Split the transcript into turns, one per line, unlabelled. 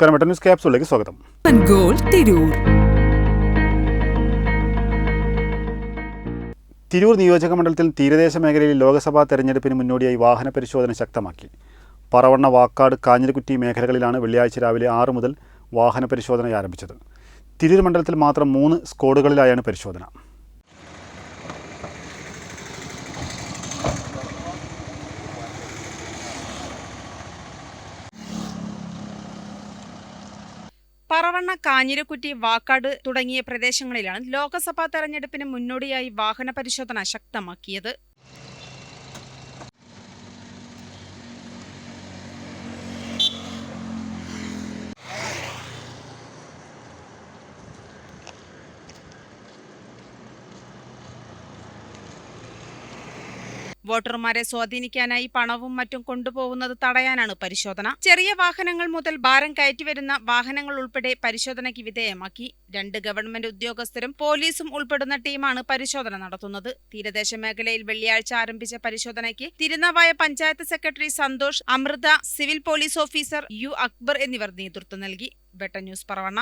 നമസ്കാരം. വെട്ട ന്യൂസ് ക്യാപ്സിലേക്ക് സ്വാഗതം.
തിരൂർ.
തിരൂർ നിയോജക മണ്ഡലത്തിൽ തീരദേശ മേഖലയിൽ ലോക്സഭാ തെരഞ്ഞെടുപ്പിന് മുന്നോടിയായി വാഹന പരിശോധന ശക്തമാക്കി. പറവണ്ണ വാക്കാട് കാഞ്ഞിരക്കുറ്റി മേഖലകളിലാണ് വെള്ളിയാഴ്ച രാവിലെ ആറ് മുതൽ വാഹന പരിശോധന ആരംഭിച്ചത് തിരൂർ മണ്ഡലത്തിൽ മാത്രം മൂന്ന് സ്ക്വാഡുകളിലായാണ് പരിശോധന.
പറവണ്ണ കാഞ്ഞിരക്കുറ്റി വാക്കാട് തുടങ്ങിയ പ്രദേശങ്ങളിലാണ് ലോക്സഭാ തെരഞ്ഞെടുപ്പിന് മുന്നോടിയായി വാഹന പരിശോധന ശക്തമാക്കിയത്. വോട്ടർമാരെ സ്വാധീനിക്കാനായി പണവും മറ്റും കൊണ്ടുപോകുന്നത് തടയാനാണ് പരിശോധന. ചെറിയ വാഹനങ്ങൾ മുതൽ ഭാരം കയറ്റിവരുന്ന വാഹനങ്ങൾ ഉൾപ്പെടെ പരിശോധനയ്ക്ക് വിധേയമാക്കി. രണ്ട് ഗവൺമെന്റ് ഉദ്യോഗസ്ഥരും പോലീസും ഉൾപ്പെടുന്ന ടീമാണ് പരിശോധന നടത്തുന്നത്. തീരദേശ മേഖലയിൽ വെള്ളിയാഴ്ച ആരംഭിച്ച പരിശോധനയ്ക്ക് Tirunavaya panchayat secretary Santhosh Amrutha civil police officer U Akbar എന്നിവർ നേതൃത്വം നൽകി. വെട്ട ന്യൂസ് പറവണ്ണ.